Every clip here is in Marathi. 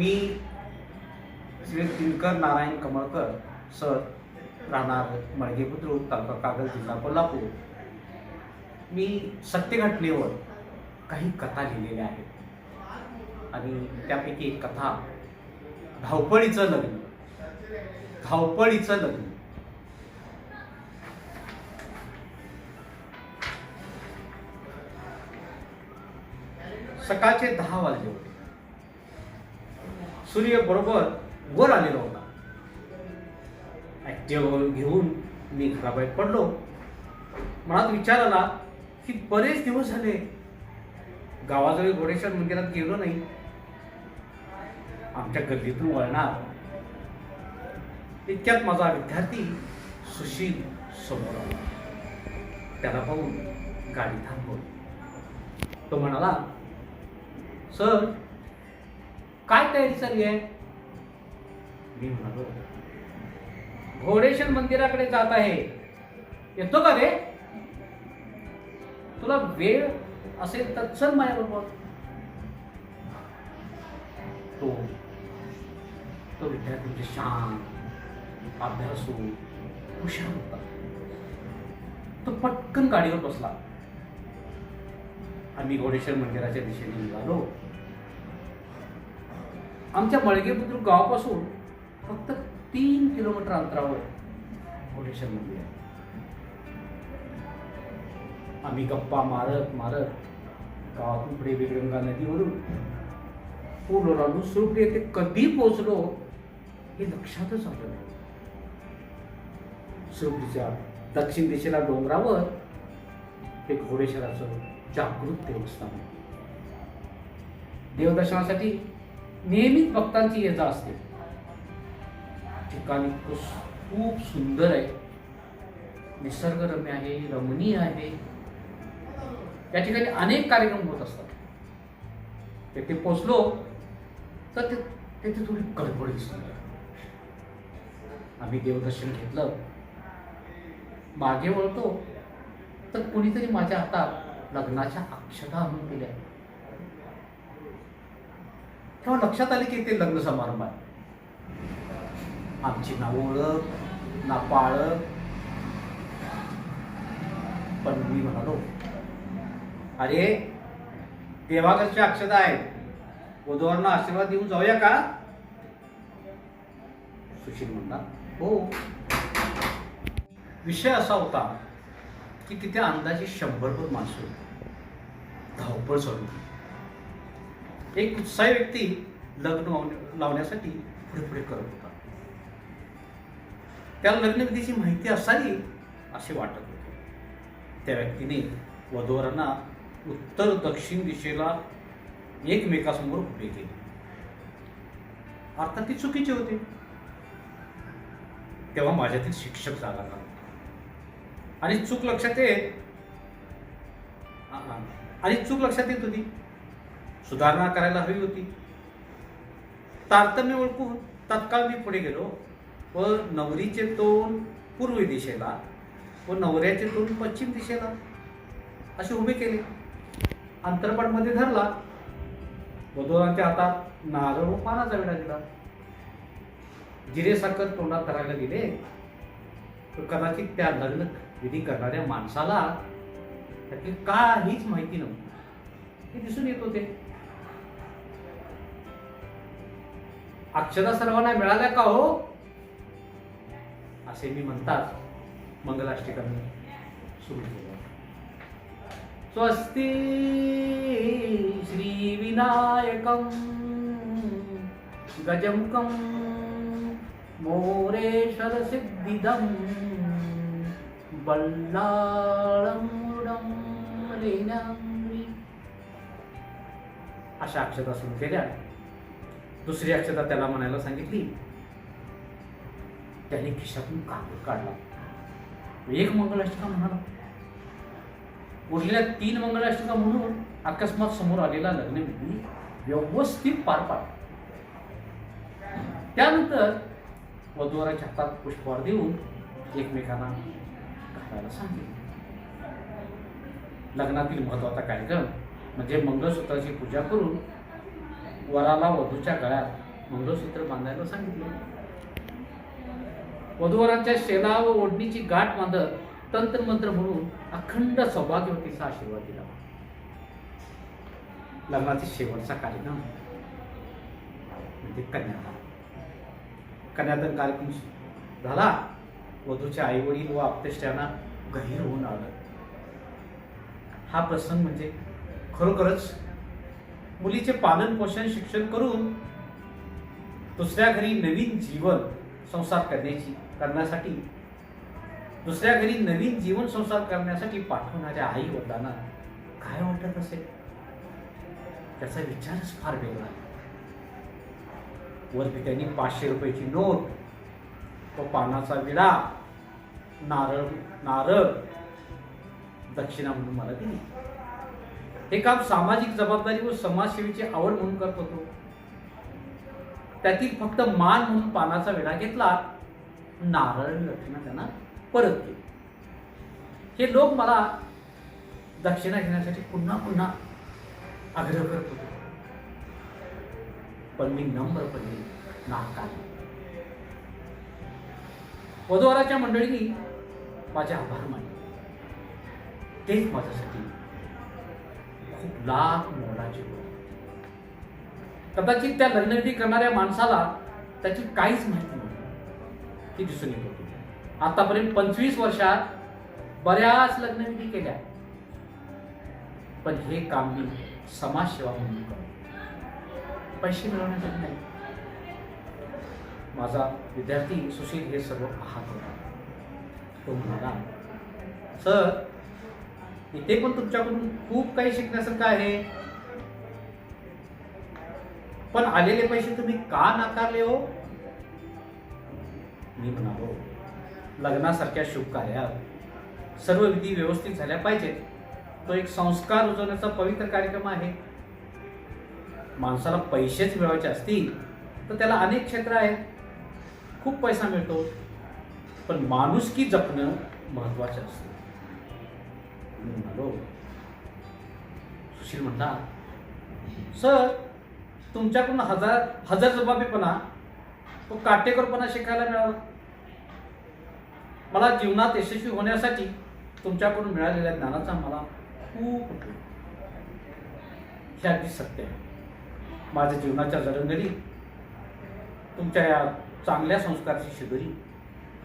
मी श्री दिनकर नारायण कमळकर सर राहणार मळगे बुद्रुक तालुका कागल जिल्हा कोल्हापूर. मी सत्यघटनेवर काही कथा लिहिलेल्या आहेत. आणि त्यापैकी एक कथा धावपळीचं लग्न. धावपळीचं लग्न. सकाळचे दहा वाजले होते. सूर्य बरोबर वर आलेला होता. ऍक्टिव्ह घेऊन मी घराबाहेर पडलो. मनात विचार आला की बरेच दिवस झाले गावाजवळ घोडेश्वर मंदिरात गेलो नाही. आमच्या गल्लीतून वळणार. इतक्यात माझा विद्यार्थी सुशील समोर आला. त्याला पाहून गाडी थांबवली. तो म्हणाला सर काय तयारी चालली आहे? मी म्हणालो घोडेश्वर मंदिराकडे जात आहे. येतो का रे? तुला वेळ असेल तर चल माझ्याबरोबर. तो तो विद्यार्थी म्हणजे शांत अभ्यासू हुशार होता. तो पटकन गाडीवर बसला. आम्ही घोडेश्वर मंदिराच्या दिशेने निघालो. आमच्या मळगे बुद्रुक गावापासून फक्त तीन किलोमीटर अंतरावर घोडेश्वर मंदिर आहे. आम्ही गप्पा मारत मारत गावातून पुढे वेगरंगा नदीवरून पूर्ण ओलांडून सुरपडी येथे कधी पोहोचलो हे लक्षातच आलं नाही. सुरपडीच्या दक्षिण दिशेला डोंगरावर हे घोडेश्वराचं जागृत देवस्थान आहे. देवदर्शनासाठी नेहमीच भक्तांची ये जा असते. ठिकाण खूप सुंदर आहे. निसर्गरम्य आहे रमणीय आहे. या ठिकाणी अनेक कार्यक्रम होत असतात. तेथे पोचलो तर तेथे थोडी गडबड दिसली आम्ही देवदर्शन घेतलं. मागे वळतो तर कुणीतरी माझ्या हातात लग्नाच्या अक्षता आणून दिल्या. तेव्हा लक्षात आले की ते लग्न समारंभ आहे. आमची ना ओळख ना पाळख पण मी म्हणालो अरे देवाकडच्या अक्षता आहेत. वधूवरांना आशीर्वाद देऊन जाऊया का? सुशील म्हणला हो. विषय असा होता की तिथे अंदाजे शंभरभर माणसं होती. धावपळ चालू होती. एक उत्साही व्यक्ती लग्न लावण्यासाठी पुढे पुढे करत होता. त्याला लग्नविधीची माहिती असावी असे वाटत होते. त्या व्यक्तीने वधूवरांना उत्तर दक्षिण दिशेला एकमेकासमोर उभे केले. अर्थात ती चुकीची होती. तेव्हा माझ्यातील शिक्षक जागा झाला आणि चूक लक्षात येत आणि चूक लक्षात येत होती. सुधारणा करायला हवी होती. तारतम्य ओळखून तत्काळ मी पुढे गेलो. व नवरीचे तोंड पूर्व दिशेला व नवऱ्याचे तोंड पश्चिम दिशेला असे उभे केले. अंतरपटमध्ये धरला. वधूवरांच्या हातात नारळ व पानाचा विडा दिला. जिरेसाखर तोंडात करायला गेले. तर कदाचित त्या लग्न विधी करणाऱ्या माणसाला त्यातली काहीच माहिती नव्हती. हे दिसून येत होते. अक्षता सर्वांना मिळाल्या का हो? असे मी म्हणतात. मंगलाष्टकांनी सुरू केलं. स्वस्ती श्री विनायकम गजमुखम मोरेश्वर सिद्धिदम बल्लाळमुडम अशा अक्षता सुरू केल्या. दुसरी अक्षता त्याला म्हणायला सांगितली. त्याने खिशातून कागद काढला. एक मंगलाष्टका म्हणाला. उरलेल्या तीन मंगलाष्टका म्हणून अकस्मात समोर आलेला लग्नविधी व्यवस्थित पार पाडला. त्यानंतर वधूवराच्या हातात पुष्पहार देऊन एकमेकांना घालायला सांगितले. लग्नातील महत्त्वाचा कार्यक्रम म्हणजे मंगळसूत्राची पूजा करून वराला वधूच्या गळ्यात मंगळसूत्र बांधायला सांगितलं. वधूवरांच्या शेला व ओढणीची गाठ बांधत तंत्रमंत्र म्हणून अखंड सौभाग्यवतीचा आशीर्वाद दिला. लग्नाचा शेवटचा कार्यक्रम. म्हणजे कन्यादान कन्यादान कार्यक्रम झाला. वधूच्या आई वडील व आपतेष्ट्यांना गहीर होऊन आलं. हा प्रसंग म्हणजे खरोखरच मुलीचे पालन पोषण शिक्षण करून दुसऱ्या घरी नवीन जीवन संसार करण्याची करण्यासाठी दुसऱ्या घरी नवीन जीवन संसार करण्यासाठी पाठवणाऱ्या आई वडिलांना काय वाटत असेल? त्याचा विचारच फार वेगळा आहे. वरती त्यांनी पाचशे रुपयाची नोट व पानाचा विडा नारळ नारळ दक्षिणा म्हणून मला दिली. हे काम सामाजिक जबाबदारी व समाजसेवेची आवड म्हणून करत होतो. त्यातील फक्त मान म्हणून पानाचा विडा घेतला नारळ दक्षिणा त्यांना परत केली हे लोक मला दक्षिणा घेण्यासाठी पुन्हा पुन्हा आग्रह करत होते. पण मी नम्रपणे नाकारले. वधूवराच्या मंडळींनी माझे आभार मानले. तेच माझ्यासाठी खूप लाख मोलाची होती कदाचित त्या लग्नविधी करणाऱ्या माणसाला त्याची काहीच माहिती नव्हती. ती दिसून येत होती. आतापर्यंत पंचवीस वर्षात बऱ्याच लग्नविधी केल्या. पण हे काम मी समाजसेवा म्हणून करतो. पैसे मिळवण्यासाठी नाही माझा विद्यार्थी सुशील हे सर्व पाहत होता. तो म्हणाला सर इथे पण तुमच्याकडून खूप काही शिकण्यासारखं आहे. पण आलेले पैसे तुम्ही का नाकारले हो? मी म्हणालो लग्नासारख्या शुभ कार्यात सर्व विधी व्यवस्थित झाल्या पाहिजेत. तो एक संस्कार रुजवण्याचा पवित्र कार्यक्रम आहे. माणसाला पैसेच मिळवायचे असतील तर त्याला अनेक क्षेत्र आहेत. खूप पैसा मिळतो पण माणुसकी जपणं महत्वाचं असतं. मी म्हणालो सुशील म्हणला सर तुमच्याकडून हजार हजार जबाबीपणा तो काटेकोरपणा शिकायला मिळाला. मला जीवनात यशस्वी होण्यासाठी तुमच्याकडून मिळालेल्या ज्ञानाचा मला खूप हे अगदी सत्य आहे. माझ्या जीवनाच्या जडंगरी तुमच्या या चांगल्या संस्काराची शिदोरी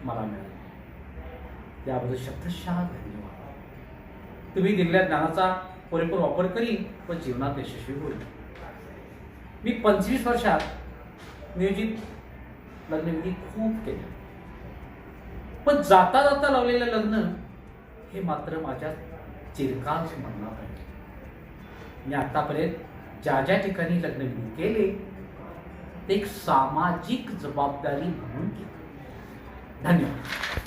मला मिळाली. याबद्दल शब्दशः धन्यवाद. तुम्ही दिलेल्या ज्ञानाचा पुरेपूर वापर करीन व जीवनात यशस्वी होईल. मी पंचवीस वर्षात नियोजित लग्नविधी खूप केल्या पण जाता जाता लावलेलं लग्न हे मात्र माझ्या चिरकाल स्मरणात आहे. मी आतापर्यंत ज्या ज्या ठिकाणी लग्नविधी केले ते एक सामाजिक जबाबदारी म्हणून केली. धन्यवाद.